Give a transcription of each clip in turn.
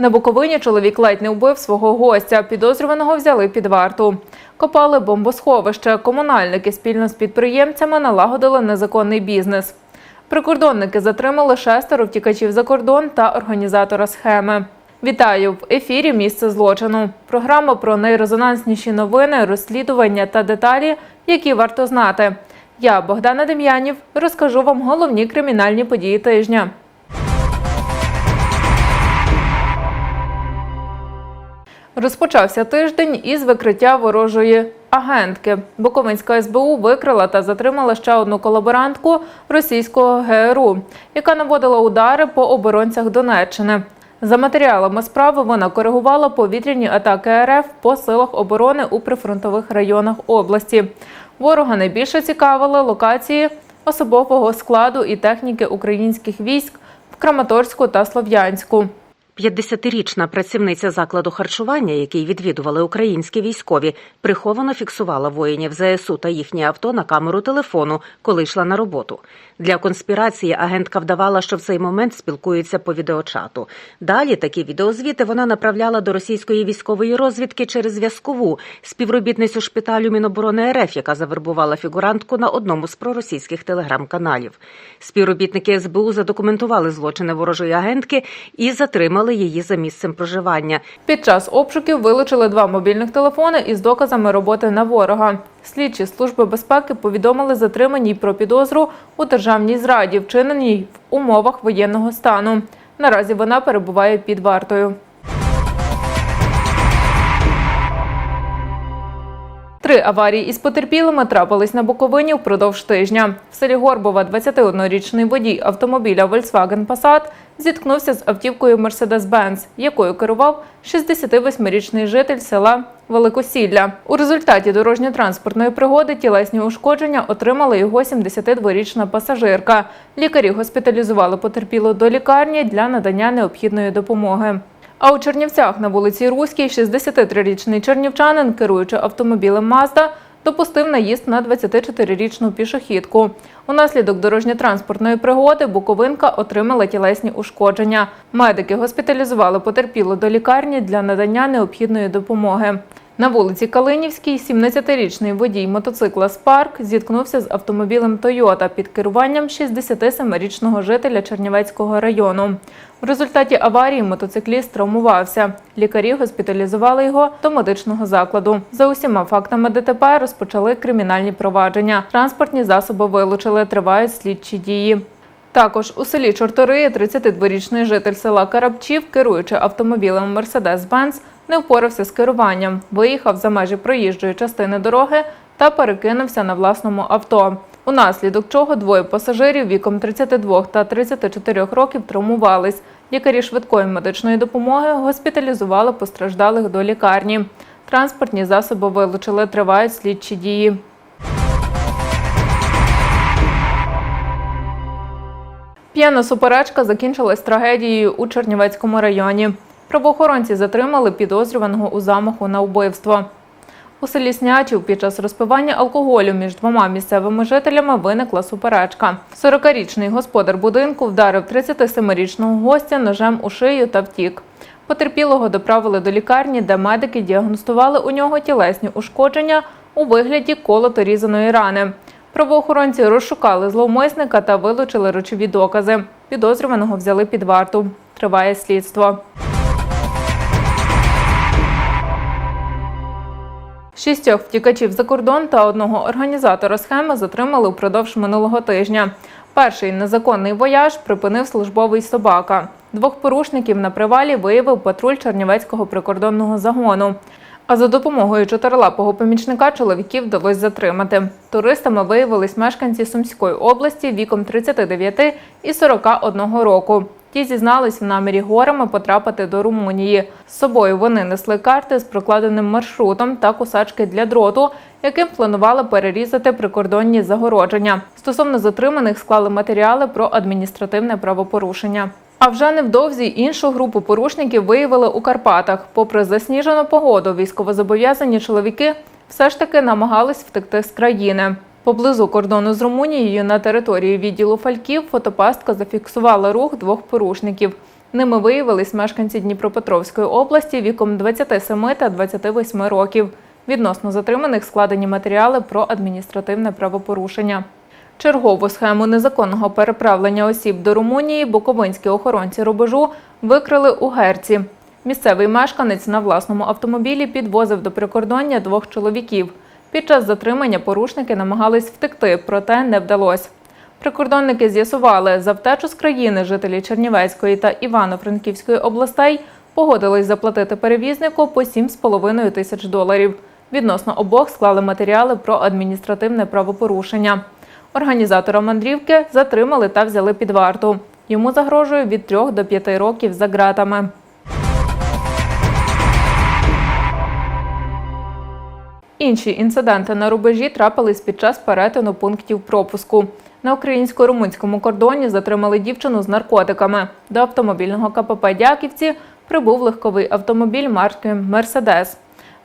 На Буковині чоловік ледь не вбив свого гостя. Підозрюваного взяли під варту. Копали бомбосховище. Комунальники спільно з підприємцями налагодили незаконний бізнес. Прикордонники затримали шестеро втікачів за кордон та організатора схеми. Вітаю в ефірі Місце злочину. Програма про найрезонансніші новини, розслідування та деталі, які варто знати. Я Богдана Дем'янів розкажу вам головні кримінальні події тижня. Розпочався тиждень із викриття ворожої агентки. Буковинська СБУ викрила та затримала ще одну колаборантку російського ГРУ, яка наводила удари по оборонцях Донеччини. За матеріалами справи вона коригувала повітряні атаки РФ по силах оборони у прифронтових районах області. Ворога найбільше цікавили локації особового складу і техніки українських військ в Краматорську та Слов'янську. 50-річна працівниця закладу харчування, який відвідували українські військові, приховано фіксувала воїнів ЗСУ та їхнє авто на камеру телефону, коли йшла на роботу. Для конспірації агентка вдавала, що в цей момент спілкується по відеочату. Далі такі відеозвіти вона направляла до російської військової розвідки через зв'язкову співробітницю шпиталю Міноборони РФ, яка завербувала фігурантку на одному з проросійських телеграм-каналів. Співробітники СБУ задокументували злочини ворожої агентки і затримали її за місцем проживання. Під час обшуків вилучили два мобільних телефони із доказами роботи на ворога. Слідчі служби безпеки повідомили затриманій про підозру у державній зраді, вчиненій в умовах воєнного стану. Наразі вона перебуває під вартою. Три аварії із потерпілими трапились на Буковині впродовж тижня. В селі Горбова 21-річний водій автомобіля Volkswagen Passat зіткнувся з автівкою Mercedes-Benz, якою керував 68-річний житель села Великосілля. У результаті дорожньо-транспортної пригоди тілесні ушкодження отримала його 72-річна пасажирка. Лікарі госпіталізували потерпілу до лікарні для надання необхідної допомоги. А у Чернівцях на вулиці Руській 63-річний чернівчанин, керуючи автомобілем Мазда, допустив наїзд на 24-річну пішохідку. Унаслідок дорожньо-транспортної пригоди Буковинка отримала тілесні ушкодження. Медики госпіталізували потерпілу до лікарні для надання необхідної допомоги. На вулиці Калинівській 17-річний водій мотоцикла Спарк зіткнувся з автомобілем Тойота під керуванням 67-річного жителя Чернівецького району. В результаті аварії мотоцикліст травмувався. Лікарі госпіталізували його до медичного закладу. За усіма фактами ДТП розпочали кримінальні провадження. Транспортні засоби вилучили, тривають слідчі дії. Також у селі Чорториї 32-річний житель села Карабчів, керуючи автомобілем Mercedes-Benz, не впорався з керуванням, виїхав за межі проїжджої частини дороги та перекинувся на власному авто. Унаслідок чого двоє пасажирів віком 32 та 34 років травмувались. Лікарі швидкої медичної допомоги госпіталізували постраждалих до лікарні. Транспортні засоби вилучили, тривають слідчі дії. П'яна суперечка закінчилась трагедією у Чернівецькому районі. Правоохоронці затримали підозрюваного у замаху на вбивство. У селі Снячів під час розпивання алкоголю між двома місцевими жителями виникла суперечка. 40-річний господар будинку вдарив 37-річного гостя ножем у шию та втік. Потерпілого доправили до лікарні, де медики діагностували у нього тілесні ушкодження у вигляді колото різаної рани. Правоохоронці розшукали зловмисника та вилучили речові докази. Підозрюваного взяли під варту. Триває слідство. Шістьох втікачів за кордон та одного організатора схеми затримали впродовж минулого тижня. Перший незаконний вояж припинив службовий собака. Двох порушників на привалі виявив патруль Чернівецького прикордонного загону. А за допомогою чотирилапого помічника чоловіків вдалося затримати. Туристами виявились мешканці Сумської області віком 39 і 41 року. Ті зізнались в намірі горами потрапити до Румунії. З собою вони несли карти з прокладеним маршрутом та кусачки для дроту, яким планували перерізати прикордонні загородження. Стосовно затриманих склали матеріали про адміністративне правопорушення. А вже невдовзі іншу групу порушників виявили у Карпатах. Попри засніжену погоду, військовозобов'язані чоловіки все ж таки намагались втекти з країни. Поблизу кордону з Румунією на території відділу Фальків фотопастка зафіксувала рух двох порушників. Ними виявились мешканці Дніпропетровської області віком 27 та 28 років. Відносно затриманих складені матеріали про адміністративне правопорушення. Чергову схему незаконного переправлення осіб до Румунії буковинські охоронці рубежу викрили у Герці. Місцевий мешканець на власному автомобілі підвозив до прикордоння двох чоловіків. Під час затримання порушники намагались втекти, проте не вдалося. Прикордонники з'ясували, за втечу з країни жителі Чернівецької та Івано-Франківської областей погодились заплатити перевізнику по 7,5 тисяч доларів. Відносно обох склали матеріали про адміністративне правопорушення. Організатора мандрівки затримали та взяли під варту. Йому загрожує від 3 до 5 років за ґратами. Інші інциденти на рубежі трапились під час перетину пунктів пропуску. На українсько-румунському кордоні затримали дівчину з наркотиками. До автомобільного КПП Дяківці прибув легковий автомобіль марки Мерседес.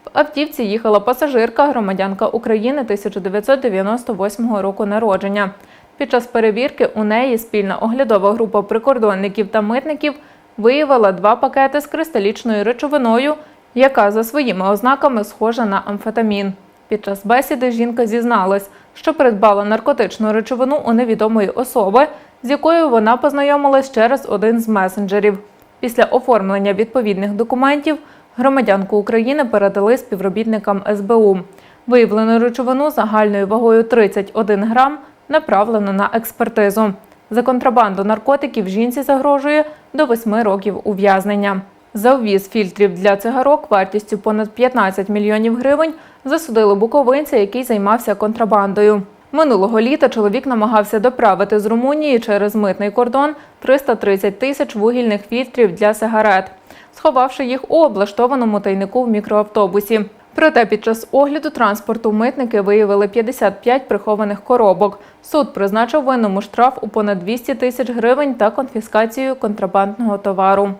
В автівці їхала пасажирка, громадянка України 1998 року народження. Під час перевірки у неї спільна оглядова група прикордонників та митників виявила два пакети з кристалічною речовиною, яка за своїми ознаками схожа на амфетамін. Під час бесіди жінка зізналась, що придбала наркотичну речовину у невідомої особи, з якою вона познайомилась через один з месенджерів. Після оформлення відповідних документів громадянку України передали співробітникам СБУ. Виявлену речовину загальною вагою 31 грам направлено на експертизу. За контрабанду наркотиків жінці загрожує до 8 років ув'язнення. За ввіз фільтрів для цигарок вартістю понад 15 мільйонів гривень засудили буковинця, який займався контрабандою. Минулого літа чоловік намагався доправити з Румунії через митний кордон 330 тисяч вугільних фільтрів для сигарет, сховавши їх у облаштованому тайнику в мікроавтобусі. Проте під час огляду транспорту митники виявили 55 прихованих коробок. Суд призначив винному штраф у понад 200 тисяч гривень та конфіскацію контрабандного товару.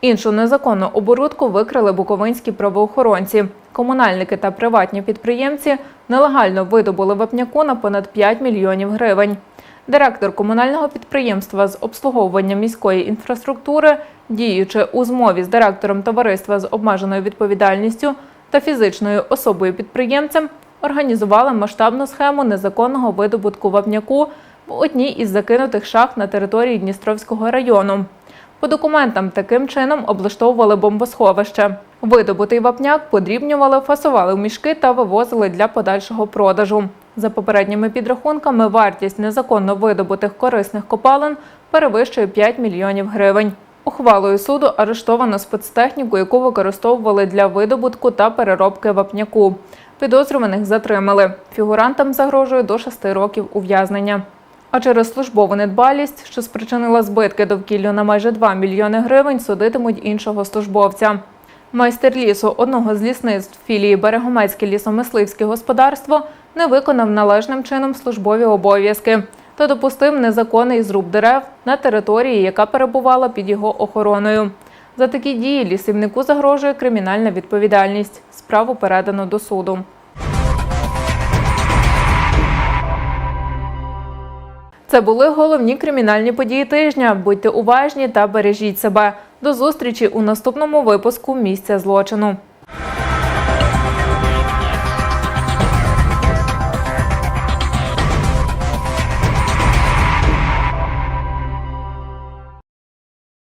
Іншу незаконну оборудку викрили буковинські правоохоронці. Комунальники та приватні підприємці нелегально видобули вапняку на понад 5 мільйонів гривень. Директор комунального підприємства з обслуговування міської інфраструктури, діючи у змові з директором товариства з обмеженою відповідальністю та фізичною особою підприємцем, організували масштабну схему незаконного видобутку вапняку в одній із закинутих шахт на території Дністровського району. По документам таким чином облаштовували бомбосховище. Видобутий вапняк подрібнювали, фасували в мішки та вивозили для подальшого продажу. За попередніми підрахунками, вартість незаконно видобутих корисних копалин перевищує 5 мільйонів гривень. Ухвалою суду арештовано спецтехніку, яку використовували для видобутку та переробки вапняку. Підозрюваних затримали. Фігурантам загрожує до 6 років ув'язнення. А через службову недбалість, що спричинила збитки довкіллю на майже 2 мільйони гривень, судитимуть іншого службовця. Майстер лісу одного з лісництв філії Берегомецьке лісомисливське господарство не виконав належним чином службові обов'язки та допустив незаконний зруб дерев на території, яка перебувала під його охороною. За такі дії лісівнику загрожує кримінальна відповідальність. Справу передано до суду. Це були головні кримінальні події тижня. Будьте уважні та бережіть себе. До зустрічі у наступному випуску місця злочину.